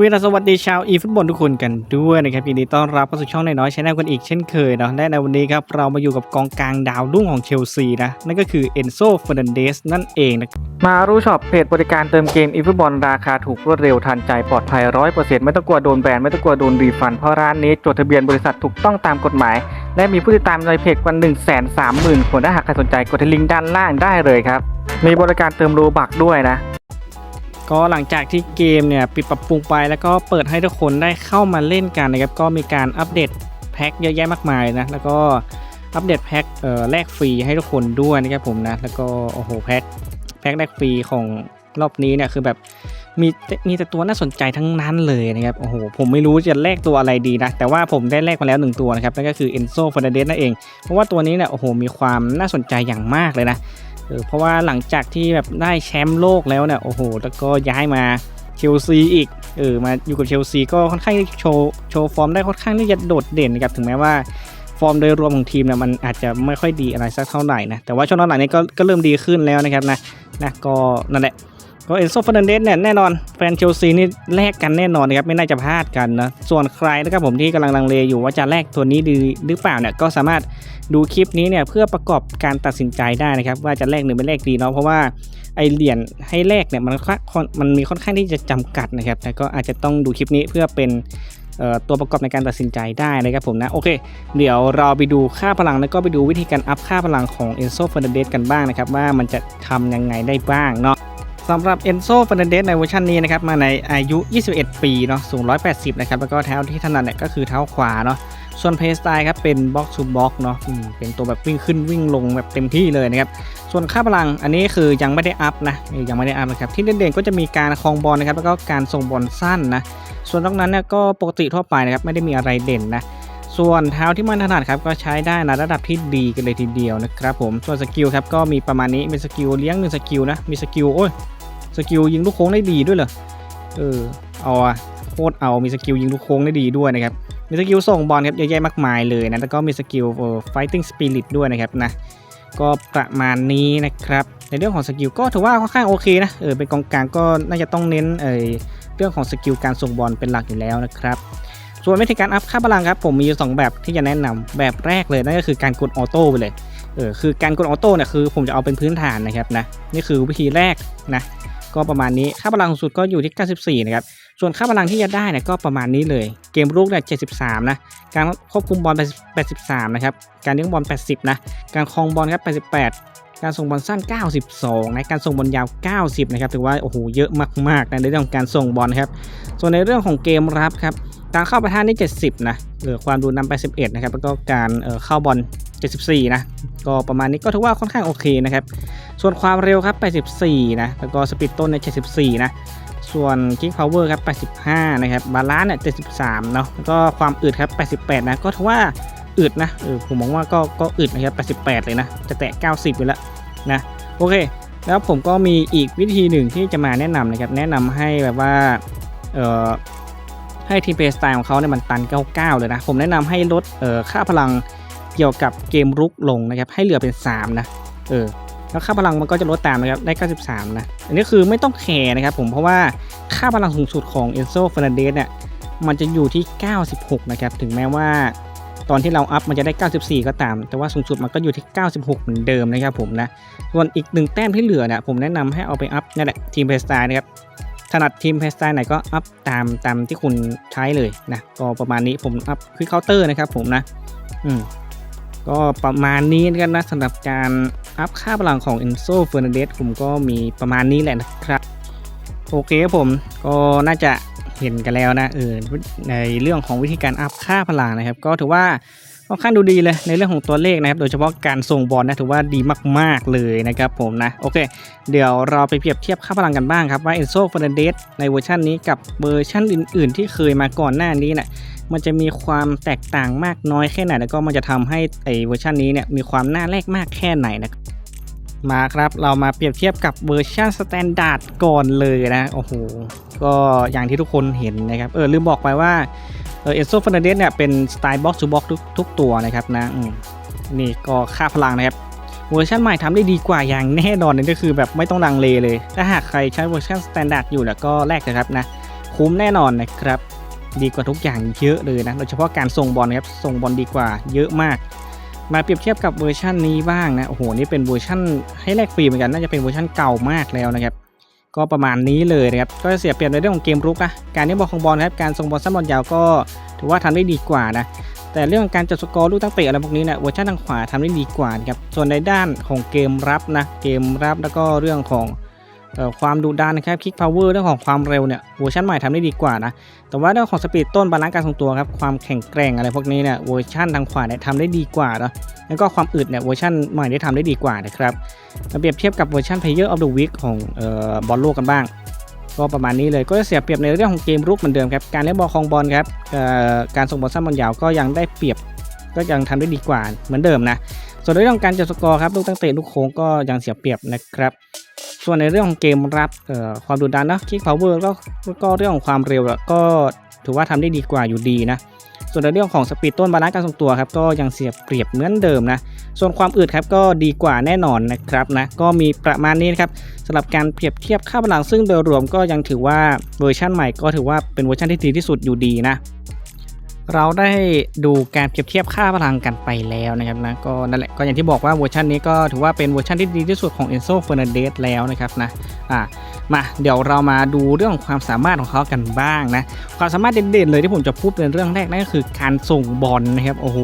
วีดัสวัสดีชาวอีฟุตบอลทุกคนกันด้วยนะครับยินดีต้อนรับเข้าสู่ช่องน้อยๆชแนลกันอีกเช่นเคยเนาะและในวันนี้ครับเรามาอยู่กับกองกลางดาวรุ่งของเชลซีนะ นั่นก็คือเอนโซเฟอร์นันเดสนั่นเองนะมารู้ช็อปเพจบริการเติมเกมอีฟุตบอลราคาถูกรวดเร็วทันใจปลอดภัยร้อยเปอร์เซ็นต์ไม่ต้องกลัวโดนแบนไม่ต้องกลัวโดนรีฟัน เพราะร้านนี้จดทะเบียนบริษัทถูกต้องตามกฎหมาย และมีผู้ติดตามในเพจกว่า1 3 0 0 0 0คนถ้าหากใครสนใจกดที่ลิงก์ด้านล่างได้เลยครับมีบริการเติมโลบักด้วยนะ ก็หลังจากที่เกมเนี่ยปิดปรับปรุงไปแล้วก็เปิดให้ทุกคนได้เข้ามาเล่นกันนะครับก็มีการอัปเดตแพ็คเยอะแยะมากมายนะแล้วก็อัปเดตแพ็คเอ่อแลกฟรีให้ทุกคนด้วยนะครับผมนะแล้วก็โอ้โหแพ็คแพ็คแลกฟรีของรอบนี้เนี่ยคือแบบมีมีแต่ตัวน่าสนใจทั้งนั้นเลยนะครับโอ้โหผมไม่รู้จะแลกตัวอะไรดีนะ แต่ว่าผมได้แลกมาแล้วหนึ่งตัวนะครับนั่นก็คือเอนโซฟ r นเดสนั่นเอง เพราะว่าตัวนี้เนี่ยโอ้โหมีความน่าสนใจอย่างมากเลยนะ เออเพราะว่าหลังจากที่แบบได้แชมป์โลกแล้วเนี่ยโอ้โห แล้วก็ย้ายมาเชลซีอีกเออมาอยู่กับเชลซีก็ค่อนข้างโชว์โชว์ฟอร์มได้ค่อนข้างที่จะโดดเด่นนะครับถึงแม้ว่าฟอร์มโดยรวมของทีมเนี่ยมันอาจจะไม่ค่อยดีอะไรสักเท่าไหร่นะแต่ว่าช่วงหลังนี้ก็ก็เริ่มดีขึ้นแล้วนะครับนะนะก็นั่นแหละ ก็เอ็นโซฟ r นเดสเนี่ยแน่นอนแฟนเชลซีนี่แลกกันแน่นอนนะครับไม่น่าจะพลาดกันนะส่วนใครนะครับผมที่กำลังลังเลอยู่ว่าจะแลกตัวนี้ดีหรือเปล่าเนี่ยก็สามารถดูคลิปนี้เนี่ยเพื่อประกอบการตัดสินใจได้นะครับว่าจะแลกหรือไม่แลกดีเนาะเพราะว่าไอเหรียญให้แลกเนี่ยมันค่อนมันมีค่อนข้างที่จะจำกัดนะครับแต่ก็อาจจะต้องดูคลิปนี้เพื่อเป็นตัวประกอบในการตัดสินใจได้นะครับผมนะโอเค เดี๋ยวเราไปดูค่าพลังแล้วก็ไปดูวิธีการอัพค่าพลังของ Enzo Fernandez กันบ้างนะครับว่ามันจะทำยังไงได้บ้างเนาะ สำหรับ Enzo Fernandez ในเวอร์ชันนี้นะครับมาในอายุ 21 ปีเนาะสูง 180 นะครับ แล้วก็เท้าที่ถนัดเนี่ยก็คือเท้าขวาเนาะส่วนเพย์สไตล์ครับเป็นบ็อกซ์ทูบ็อกเนาะเป็นตัวแบบวิ่งขึ้นวิ่งลงแบบเต็มที่เลยนะครับ ส่วนค่าพลังอันนี้คือยังไม่ได้อัพนะยังไม่ได้อัพนะครับที่เด่นๆก็จะมีการคลองบอลนะครับแล้วก็การส่งบอลสั้นนะส่วนนอกนั้นเนี่ยก็ปกติทั่วไปนะครับไม่ได้มีอะไรเด่นนะส่วนเท้าที่มันถนัดครับก็ใช้ได้นะระดับที่ดีกันเลยทีเดียวนะครับผมส่วนสกิลครับก็มีประมาณนี้มีสกิลเลี้ยงหนึ่งสกิลนะมีสกิลโอ้ย สกิลยิงลูกโค้งได้ดีด้วยเหรอ เออ เอาอะโคตรเอา มีสกิลยิงลูกโค้งได้ดีด้วยนะครับ มีสกิลส่งบอลครับเยอะแยะมากมายเลยนะ แล้วก็มีสกิลเอ่อ fighting spirit ด้วยนะครับนะ ก็ประมาณนี้นะครับ ในเรื่องของสกิลก็ถือว่าค่อนข้างโอเคนะ เออ เป็นกองกลางก็น่าจะต้องเน้นเออเรื่องของสกิลการส่งบอลเป็นหลักอยู่แล้วนะครับส่วนวิธีการอัพค่าพลังครับผมมีอยู่สองแบบที่จะแนะนำแบบแรกเลยนั่นก็คือการกดออโต้ไปเลยเออคือการกดออโต้เนี่ยคือผมจะเอาเป็นพื้นฐานนะครับนะนี่คือวิธีแรกนะ ก็ประมาณนี้ค่าพลังสูงสุดก็อยู่ที่ 94 นะครับ ส่วนค่าพลังที่จะได้เนี่ยก็ประมาณนี้เลย เกมรุกเนี่ย 73 นะ การควบคุมบอล 83 นะครับ การเลี้ยงบอล 80 นะ การครองบอลครับ 88 การส่งบอลสั้น 92 นะ การส่งบอลยาว 90 นะครับ ถือว่าโอ้โห เยอะมากๆนะในเรื่องของการส่งบอลครับ ส่วนในเรื่องของเกมรับครับ การเข้าประทานนี่ 70 นะ เหลือความดูนำไป 11 นะครับ แล้วก็การเอ่อเข้าบอล 74 นะ ก็ประมาณนี้ก็ถือว่าค่อนข้างโอเคนะครับ ส่วนความเร็วครับ 84 นะ แล้วก็สปีดต้นเนี่ย74 นะ ส่วน Kick Power ครับ 85 นะครับ บาลานซ์เนี่ย 73 เนาะแล้วก็ความอึดครับ 88 นะ ก็ถือว่าอึดนะ เออ ผมมองว่าก็ก็อึดนะครับ 88 เลยนะ จะแตะ 90 ไปแล้วนะ โอเค แล้วผมก็มีอีกวิธีหนึ่งที่จะมาแนะนำนะครับ แนะนำให้แบบว่า เอ่อ ให้ทีมเพย์สไตล์ของเขาเนี่ยมันตัน 99 เลยนะ ผมแนะนำให้ลด เอ่อ ค่าพลังเกี่ยวกับเกมรุกลงนะครับ ให้เหลือเป็น 3 นะ เออ แล้วค่าพลังมันก็จะลดตามนะครับได้ 93 นะ อันนี้คือไม่ต้องแคร์นะครับผมเพราะว่าค่าพลังสูงสุดของ Enzo Fernandez เนี่ยมันจะอยู่ที่ 96 นะครับ ถึงแม้ว่าตอนที่เราอัพมันจะได้ 94 ก็ตาม แต่ว่าสูงสุดมันก็อยู่ที่ 96 เหมือนเดิมนะครับผมนะ ส่วนอีกหนึ่งแต้มที่เหลือเนี่ยผมแนะนำให้เอาไปอัพนั่นแหละทีมเพย์สไตล์นะครับ ถนัดทีมเพย์สไตล์ไหนก็อัพตามตามที่คุณใช้เลยนะ ก็ประมาณนี้ผมอัพคือเคาน์เตอร์นะครับผมนะ อืม ก็ประมาณนี้กันนะสำหรับการ อัพค่าพลังของ Enzo Fernandez ผมก็มีประมาณนี้แหละนะครับ โอเคครับผมก็น่าจะเห็นกันแล้วนะเออในเรื่องของวิธีการอัพค่าพลังนะครับ ก็ถือว่าค่อนข้างดูดีเลยในเรื่องของตัวเลขนะครับ โดยเฉพาะการส่งบอลนะถือว่าดีมาก ๆ เลยนะครับผมนะ โอเค เดี๋ยวเราไปเปรียบเทียบค่าพลังกันบ้างครับ ว่า Enzo Fernandez ในเวอร์ชันนี้กับเวอร์ชันอื่น ๆ ที่เคยมาก่อนหน้านี้นะ มันจะมีความแตกต่างมากน้อยแค่ไหน แล้วก็มันจะทำให้ไอเวอร์ชันนี้เนี่ยมีความน่าแลกมากแค่ไหนนะมาครับเรามาเปรียบเทียบกับเวอร์ชันสแตนดาร์ดก่อนเลยนะโอ้โหก็อย่างที่ทุกคนเห็นนะครับเออลืมบอกไปว่าเออเอโซฟ r นเดสเนี่ยเป็นสไตล์บ็อกซ์ทูบ็อกทุกทุกตัวนะครับนะนี่ก็ค่าพลังนะครับเวอร์ชันใหม่ทำได้ดีกว่าอย่างแน่นอนเลยก็คือแบบไม่ต้องลังเลเลย ถ้าหากใครใช้เวอร์ชันสแตนดาร์ดอยู่แล้วก็แลกนะครับนะ คุ้มแน่นอนนะครับ ดีกว่าทุกอย่างเยอะเลยนะ โดยเฉพาะการส่งบอลนะครับ ส่งบอลดีกว่าเยอะมาก มาเปรียบเทียบกับเวอร์ชันนี้บ้างนะ โอ้โห นี่เป็นเวอร์ชันให้แลกฟรีเหมือนกัน น่าจะเป็นเวอร์ชันเก่ามากแล้วนะครับ ก็ประมาณนี้เลยนะครับ ก็จะเสียเปรียบในเรื่องของเกมรุกนะ การเลี้ยงบอลของบอลนะครับ การส่งบอลสั้นบอลยาวก็ถือว่าทำได้ดีกว่านะ แต่เรื่องของการจัดสกอร์ลูกตั้งเตะอะไรพวกนี้เนี่ยเวอร์ชันทางขวาทำได้ดีกว่านะครับ ส่วนในด้านของเกมรับนะ เกมรับแล้วก็เรื่องของ ความดุดันนะครับคิกพาวเวอร์เรื่องของความเร็วเนี่ยเวอร์ชันใหม่ทำได้ดีกว่านะแต่ว่าเรื่องของสปีดต้นบาลานซ์การทรงตัวครับความแข็งแกร่งอะไรพวกนี้เนี่ยเวอร์ชันทางขวาเนี่ยทำได้ดีกว่าเนาะแล้วก็ความอึดเนี่ยเวอร์ชันใหม่ได้ทำได้ดีกว่านะครับมาเปรียบเทียบกับเวอร์ชัน Player of the Week ของเอ่อบอลโลกกันบ้างก็ประมาณนี้เลยก็จะเสียเปรียบในเรื่องของเกมรุกเหมือนเดิมครับการเล่นบอลคองบอลครับการส่งบอลสั้นบอลยาวก็ยังได้เปรียบก็ยังทำได้ดีกว่าเหมือนเดิมนะส่วนเรื่องของการจัดสกอร์ครับลูกตั้งเตะลูกโค้งก็ยังเสียเปรียบนะครับ ส่วนในเรื่องของเกมรับความดุดันนะคิกพาวเวอร์ก็ก็เรื่องของความเร็วก็ถือว่าทำได้ดีกว่าอยู่ดีนะส่วนในเรื่องของสปีดต้นบาลานซ์การทรงตัวครับก็ยังเสียเปรียบเหมือนเดิมนะส่วนความอึดครับก็ดีกว่าแน่นอนนะครับนะก็มีประมาณนี้นะครับสำหรับการเปรียบเทียบค่าพลังซึ่งโดยรวมก็ยังถือว่าเวอร์ชันใหม่ก็ถือว่าเป็นเวอร์ชันที่ดีที่สุดอยู่ดีนะ เราได้ดูการเปรียบเทียบค่าพลังกันไปแล้วนะครับนะก็นั่นแหละก็อย่างที่บอกว่าเวอร์ชันนี้ก็ถือว่าเป็นเวอร์ชันที่ดีที่สุดของ Enzo Fernandez แล้วนะครับนะอะมาเดี๋ยวเรามาดูเรื่องของความสามารถของเขากันบ้างนะความสามารถเด่นๆเลยที่ผมจะพูดเป็นเรื่องแรกนั่นก็คือการส่งบอลนะครับโอ้โห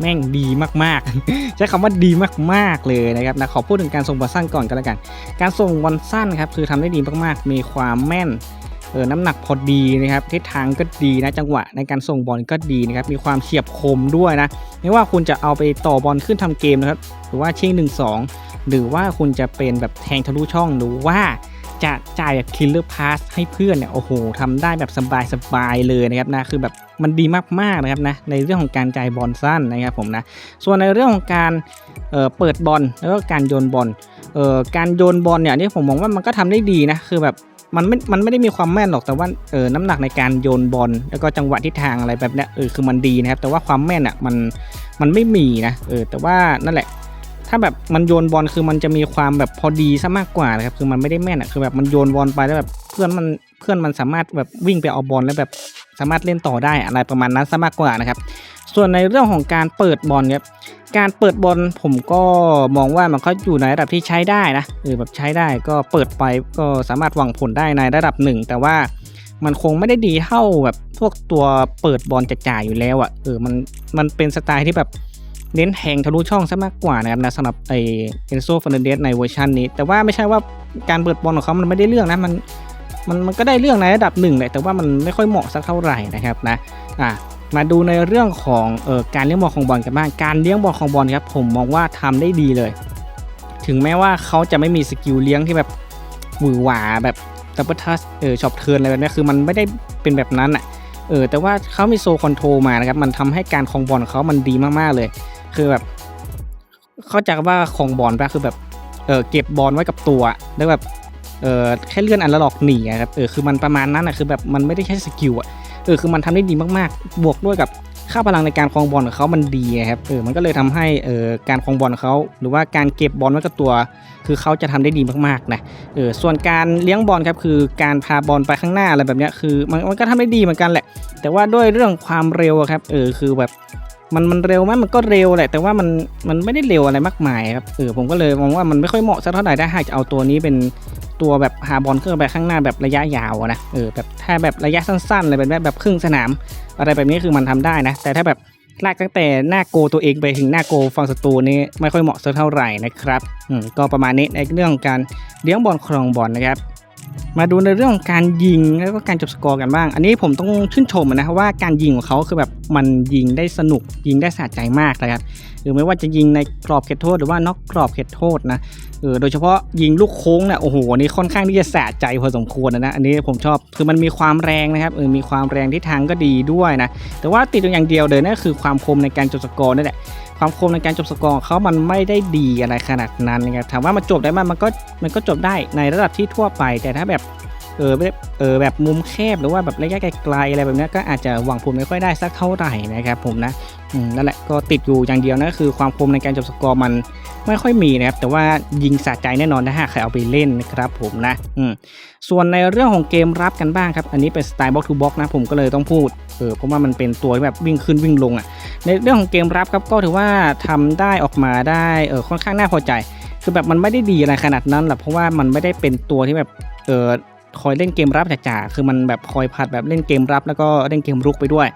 แม่งดีมากๆ ใช้คำว่าดีมากๆเลยนะครับนะขอพูดถึงการส่งบอลสั้นก่อนกันแล้วกัน การส่งบอลสั้นครับคือทำได้ดีมากๆ มีความแม่น เออน้ำหนักพอดีนะครับทิศทางก็ดีนะจังหวะในการส่งบอลก็ดีนะครับมีความเฉียบคมด้วยนะไม่ว่าคุณจะเอาไปต่อบอลขึ้นทำเกมนะครับหรือว่าเชิงหนึ่งสองหรือว่าคุณจะเป็นแบบแทงทะลุช่องหรือว่าจะจ่ายแบบคิลเลอร์พาสให้เพื่อนเนี่ยโอ้โหทำได้แบบสบายๆเลยนะครับนะคือแบบมันดีมากๆนะครับนะในเรื่องของการจ่ายบอลสั้นนะครับผมนะส่วนในเรื่องของการเเปิดบอลแล้วก็การโยนบอลเอ่อการโยนบอลเนี่ยนี่ผมมองว่ามันก็ทำได้ดีนะคือแบบ มันไม่ มันไม่ได้มีความแม่นหรอกแต่ว่าเออน้ำหนักในการโยนบอลแล้วก็จังหวะทิศทางอะไรแบบเนี้ยเออคือมันดีนะครับ แต่ว่าความแม่นอะมันมันไม่มีนะเออแต่ว่านั่นแหละ ถ้าแบบมันโยนบอลคือมันจะมีความแบบพอดีซะมากกว่านะครับคือมันไม่ได้แม่นอะคือแบบมันโยนบอลไปแล้วแบบเพื่อนมันเพื่อนมันสามารถแบบวิ่งไปเอาบอลแล้วแบบสามารถเล่นต่อได้อะไรประมาณนั้นซะมากกว่านะครับ ส่วนในเรื่องของการเปิดบอลครับการเปิดบอลผมก็มองว่ามันก็อยู่ในระดับที่ใช้ได้นะเออแบบใช้ได้ก็เปิดไปก็สามารถหวังผลได้ในระดับหนึ่ง แต่ว่ามันคงไม่ได้ดีเท่าแบบพวกตัวเปิดบอลจ่ายอยู่แล้วอะ่ะเออมันมันเป็นสไตล์ที่แบบเน้นแทงทะลุช่องซะมากกว่านะครับนะสำหรับไอเอนโซฟ r นเดสในเวอร์ชันนี้ แต่ว่าไม่ใช่ว่าการเปิดบอลของเขามันไม่ได้เรื่องนะมันมันมันก็ได้เรื่องในระดับหนึ่งแหละแต่ว่ามันไม่ค่อยเหมาะสักเท่าไหร่นะครับนะอะ มาดูในเรื่องของเออการเลี้ยงบอลของบอลกันบ้าง การเลี้ยงบอลของบอลครับผมมองว่าทำได้ดีเลย ถึงแม้ว่าเขาจะไม่มีสกิลเลี้ยงที่แบบหวือหวาแบบดับเบิลทัสเออช็อปเทิร์นอะไรแบบนี้คือมันไม่ได้เป็นแบบนั้นอะเออแต่ว่าเขามีโซคอนโทรมานะครับมันทำให้การครองบอลเขามันดีมากๆเลย คือแบบ เข้าใจว่าครองบอลปะคือแบบเออเก็บบอลไว้กับตัวแล้วแบบเออแค่เลื่อนอันละหลอกหนีอะครับเออคือมันประมาณนั้นอะคือแบบมันไม่ได้ใช้สกิลอะ เออคือมันทำได้ดีมากๆ บวกด้วยกับค่าพลังในการครองบอลของเขามันดีครับเออมันก็เลยทำให้เออการครองบอลของเขา หรือว่าการเก็บบอลไว้กับตัว คือเขาจะทำได้ดีมากๆนะเออส่วนการเลี้ยงบอลครับคือการพาบอลไปข้างหน้าอะไรแบบนี้คือมันมันก็ทำได้ดีเหมือนกันแหละ แต่ว่าด้วยเรื่องความเร็วครับเออคือแบบมันมันเร็วไหมมันก็เร็วแหละ แต่ว่ามันมันไม่ได้เร็วอะไรมากมายครับเออผมก็เลยมองว่ามันไม่ค่อยเหมาะสักเท่าไหร่ถ้าหากจะเอาตัวนี้เป็น ตัวแบบหาบอลขึ้นไปข้างหน้าแบบระยะยาวนะเออแบบถ้าแบบระยะสั้นๆอะไรแบบแบบครึ่งสนาม อะไรแบบนี้คือมันทำได้นะ แต่ถ้าแบบลากตั้งแต่หน้าโกตัวเองไปถึงหน้าโกฝั่งศัตรูนี่ไม่ค่อยเหมาะสักเท่าไหร่นะครับอืมก็ประมาณนี้ในเรื่องของการเลี้ยงบอลครองบอลนะครับมาดูในเรื่องของการยิงแล้วก็การจบสกอร์กันบ้าง อันนี้ผมต้องชื่นชมนะครับว่าการยิงของเขาคือแบบมันยิงได้สนุกยิงได้สะใจมากนะครับหรือไม่ว่าจะยิงในกรอบเขตโทษหรือว่านอกกรอบเขตโทษนะเออโดยเฉพาะยิงลูกโค้งเนี่ยโอ้โหอันนี่ค่อนข้างที่จะสะใจพอสมควรนะนะอันนี้ผมชอบคือมันมีความแรงนะครับเออมีความแรงที่ทางก็ดีด้วยนะแต่ว่าติดอย่างเดียวเลยนั่นก็คือความคมในการจบสกอร์นั่นแหละความคมในการจบสกอร์เขามันไม่ได้ดีอะไรขนาดนั้นนะครับถามว่ามันจบได้ไหมมันก็มันก็จบได้ในระดับที่ทั่วไป แต่ถ้าแบบ เออแบบเออแบบมุมแคบหรือว่าแบบระยะไกลๆอะไรแบบนี้ก็อาจจะหวังผลไม่ค่อยได้สักเท่าไหร่นะครับผมนะนั่นแหละก็ติดอยู่อย่างเดียวนะคือความคมในการจบสกอร์มันไม่ค่อยมีนะครับแต่ว่ายิงสะใจแน่นอนถ้าหากใครเอาไปเล่นนะครับผมนะอืมส่วนในเรื่องของเกมรับกันบ้างครับอันนี้เป็นสไตล์บ็อกทูบ็อกนะผมก็เลยต้องพูดเออเพราะว่ามันเป็นตัวแบบวิ่งขึ้นวิ่งลงอะในเรื่องของเกมรับครับก็ถือว่าทำได้ออกมาได้เออค่อนข้างน่าพอใจ คือแบบมันไม่ได้ดีอะไรขนาดนั้นหรอกเพราะว่ามันไม่ได้เป็นตัวที่แบบเออ คอยเล่นเกมรับจ๋าๆคือมันแบบคอยผัดแบบเล่นเกมรับ แล้วก็เล่นเกมรุกไปด้วย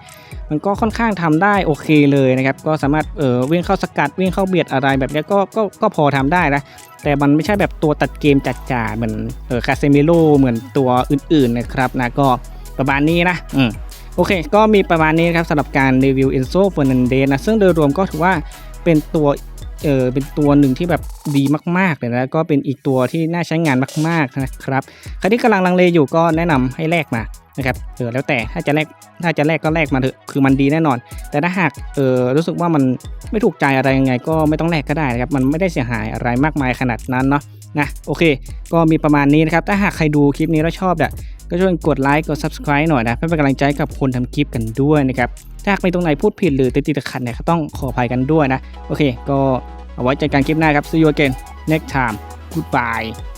มันก็ค่อนข้างทำได้โอเคเลยนะครับก็สามารถเออวิ่งเข้าสกัดวิ่งเข้าเบียดอะไรแบบนี้ก็ก็ก็พอทำได้นะแต่มันไม่ใช่แบบตัวตัดเกมจ๋าเหมือนเออคาเซมิโลเหมือนตัวอื่นๆนะครับนะก็ประมาณนี้นะอืมโอเค ก็มีประมาณนี้นะครับสำหรับการรีวิว Enzo Fernandez นะซึ่งโดยรวมก็ถือว่าเป็นตัว เออเป็นตัวหนึ่งที่แบบดีมากๆเลยนะก็เป็นอีกตัวที่น่าใช้งานมากๆนะครับใครที่กำลังลังเลอยู่ก็แนะนำให้แลกมานะครับเออแล้วแต่ถ้าจะแลกถ้าจะแลกก็แลกมาเถอะคือมันดีแน่นอน แต่ถ้าหากเออรู้สึกว่ามันไม่ถูกใจอะไรยังไง ก็ไม่ต้องแลกก็ได้นะครับมันไม่ได้เสียหายอะไรมากมายขนาดนั้นเนาะนะโอเค ก็มีประมาณนี้นะครับถ้าหากใครดูคลิปนี้แล้วชอบเนี่ย ก็ช่วยกดไลค์กด subscribe หน่อยนะเพื่อเป็นกำลังใจกับคนทำคลิปกันด้วยนะครับถ้าหากมีตรงไหนพูดผิดหรือติดติดขัดเนี่ยก็ต้องขออภัยกันด้วยนะ โอเค ก็เอาไว้เจอกันคลิปหน้าครับ see you again next time goodbye